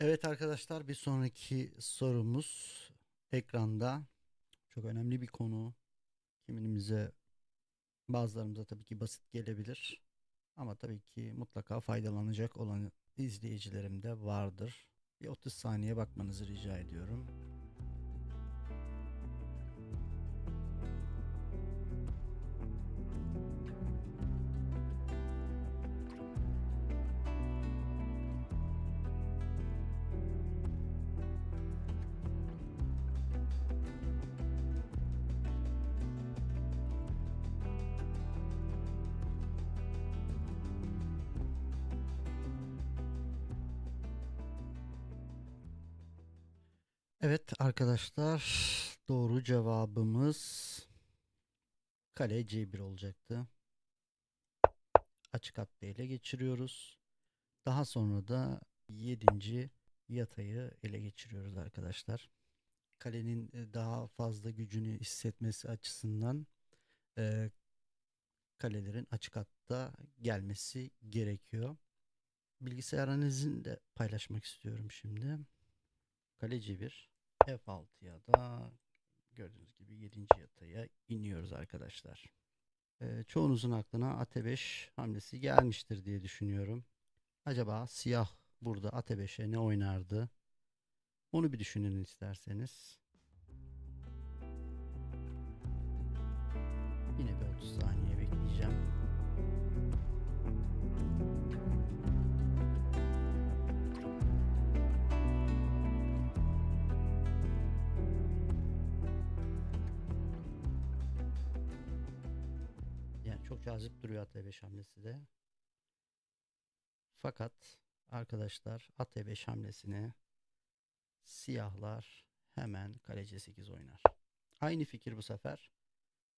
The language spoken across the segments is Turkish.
Evet arkadaşlar bir sonraki sorumuz ekranda. Çok önemli bir konu. Kimimize bazılarımıza tabii ki basit gelebilir. Ama tabii ki mutlaka faydalanacak olan izleyicilerim de vardır. Bir 30 saniye bakmanızı rica ediyorum. Evet arkadaşlar doğru cevabımız kale C1 olacaktı. Açık hattı ele geçiriyoruz. Daha sonra da 7. yatayı ele geçiriyoruz arkadaşlar. Kalenin e, daha fazla gücünü hissetmesi açısından e, kalelerin açık hatta gelmesi gerekiyor. Bilgisayar analizini de paylaşmak istiyorum şimdi. Kaleci 1 F6'ya da gördüğünüz gibi 7. yataya iniyoruz arkadaşlar. Ee, çoğunuzun aklına AT5 hamlesi gelmiştir diye düşünüyorum. Acaba siyah burada AT5'e ne oynardı? Onu bir düşünün isterseniz. Cazip duruyor AT5 hamlesi de. Fakat arkadaşlar AT5 hamlesini siyahlar hemen kaleci 8 oynar. Aynı fikir bu sefer.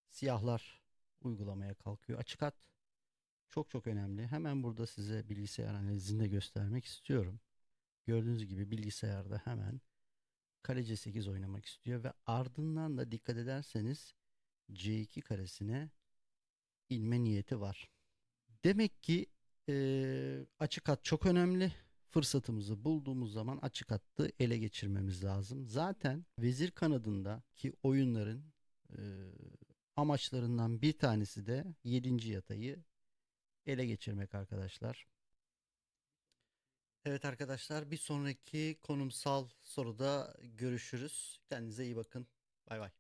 Siyahlar uygulamaya kalkıyor. Açık at çok çok önemli. Hemen burada size bilgisayar analizinde göstermek istiyorum. Gördüğünüz gibi bilgisayarda hemen kaleci 8 oynamak istiyor ve ardından da dikkat ederseniz C2 karesine inme niyeti var. Demek ki eee, açık hat çok önemli. Fırsatımızı bulduğumuz zaman açık hattı ele geçirmemiz lazım. Zaten vezir kanadındaki oyunların eee, amaçlarından bir tanesi de 7. yatayı ele geçirmek arkadaşlar. Evet arkadaşlar bir sonraki konumsal soruda görüşürüz. Kendinize iyi bakın. Bay bay.